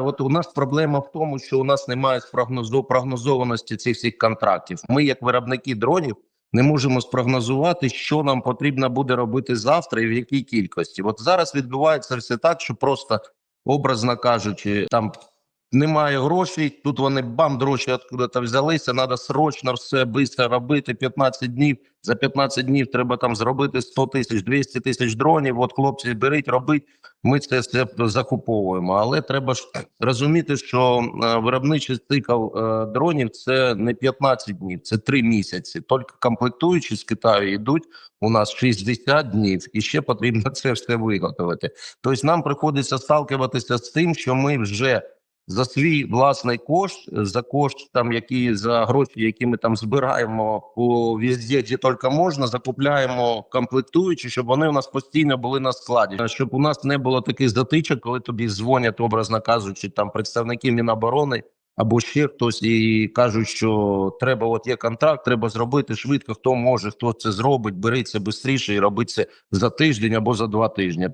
От у нас проблема в тому, що у нас немає прогнозованості цих всіх контрактів. Ми, як виробники дронів, не можемо спрогнозувати, що нам потрібно буде робити завтра і в якій кількості. От зараз відбувається все так, що просто образно кажучи, там немає грошей. Тут вони бам, гроші откуда-то взялися. Треба срочно все швидко робити. 15 днів. За 15 днів треба там зробити 100 тисяч, 200 тисяч дронів. От хлопці, беріть, робіть. Ми це все закуповуємо. Але треба ж розуміти, що е, виробничий цикл е, дронів це не 15 днів, це 3 місяці. Тільки комплектуючі з Китаю йдуть у нас 60 днів, і ще потрібно це все виготовити. Тобто нам приходиться сталкуватися з тим, що ми вже за свій власний кошт, за кошт там, які за гроші, які ми там збираємо по везде, де тільки можна, закупляємо комплектуючі, щоб вони у нас постійно були на складі, щоб у нас не було таких затичок, коли тобі дзвонять, образно кажучи, там представники Міноборони або ще хтось і кажуть, що треба, от є контракт, треба зробити швидко. Хто може, хто це зробить, це швидше і роби це за тиждень або за два тижні.